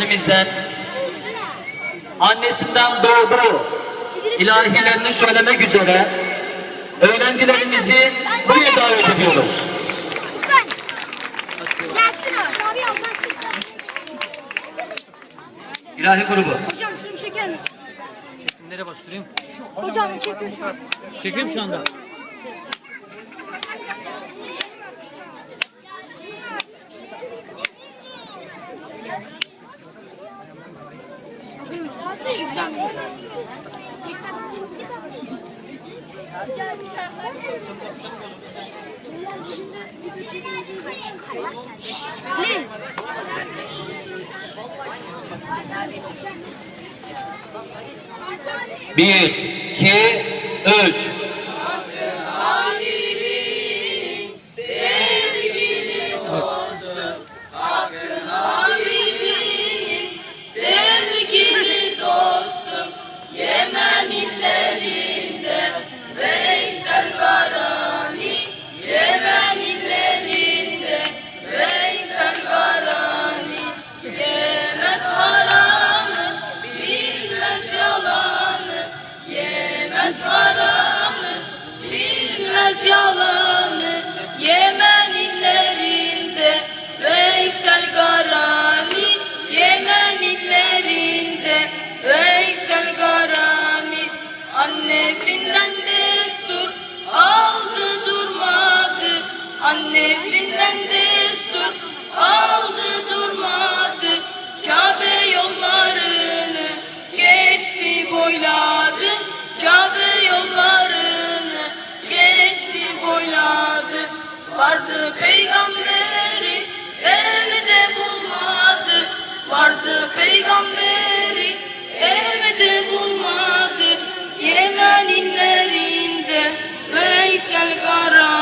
öğretmenimizden annesinden doğduğu ilahilerini söylemek üzere öğrencilerimizi buraya davet ediyoruz. İlahi grubu. Hocam şunu çeker misin? Nereye bastırayım? Hocam çekiyor şu an. Çekeyim şu anda. Hocam. Ne? Bir, iki, üç. arardı peygamberi Evde bulmadı. Yemen illerinde Veysel Kara